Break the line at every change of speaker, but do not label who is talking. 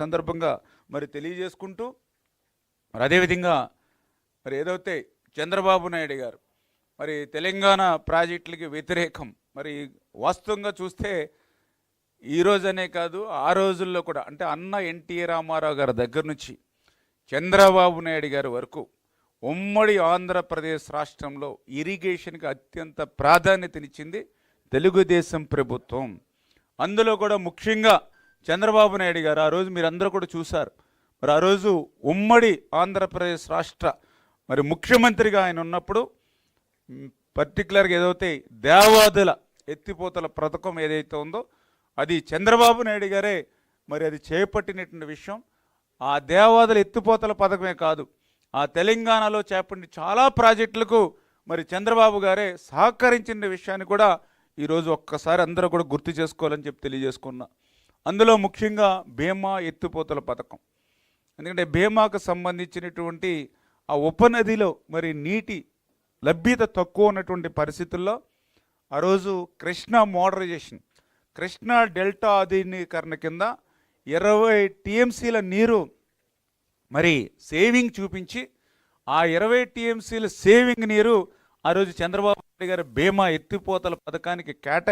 సందర్భంగా మరి తెలియజేసుకుంటూ మరి అదేవిధంగా మరి ఏదైతే చంద్రబాబు నాయుడు గారు మరి తెలంగాణ ప్రాజెక్టులకి వ్యతిరేకం మరి వాస్తవంగా చూస్తే ఈ రోజనే కాదు ఆ రోజుల్లో కూడా అంటే అన్న ఎన్టీ రామారావు గారి దగ్గర నుంచి చంద్రబాబు నాయుడు గారి వరకు ఉమ్మడి ఆంధ్రప్రదేశ్ రాష్ట్రంలో ఇరిగేషన్కి అత్యంత ప్రాధాన్యతనిచ్చింది తెలుగుదేశం ప్రభుత్వం. అందులో కూడా ముఖ్యంగా చంద్రబాబు నాయుడు గారు ఆ రోజు మీరందరూ కూడా చూశారు. మరి ఆ రోజు ఉమ్మడి ఆంధ్రప్రదేశ్ రాష్ట్ర మరి ముఖ్యమంత్రిగా ఆయన ఉన్నప్పుడు పర్టికులర్గా ఏదైతే దేవాదుల ఎత్తిపోతల పథకం ఏదైతే ఉందో అది చంద్రబాబు నాయుడు గారే మరి అది చేపట్టినటువంటి విషయం. ఆ దేవాదుల ఎత్తిపోతల పథకమే కాదు ఆ తెలంగాణలో చేపట్టిన చాలా ప్రాజెక్టులకు మరి చంద్రబాబు గారే సహకరించిన విషయాన్ని కూడా ఈరోజు ఒక్కసారి అందరూ కూడా గుర్తు చేసుకోవాలని చెప్పి తెలియజేసుకున్నా. అందులో ముఖ్యంగా భీమా ఎత్తిపోతల పథకం. ఎందుకంటే భీమాకు సంబంధించినటువంటి ఆ ఉపనదిలో మరి నీటి లభ్యత తక్కువ ఉన్నటువంటి పరిస్థితుల్లో ఆ రోజు కృష్ణా మోడరైజేషన్ కృష్ణా డెల్టా ఆధునీకరణ కింద ఇరవై టీఎంసీల నీరు మరి సేవింగ్ చూపించి ఆ ఇరవై టీఎంసీల సేవింగ్ నీరు ఆ రోజు చంద్రబాబు నాయుడు గారి బీమా ఎత్తిపోతల పథకానికి కేటాయి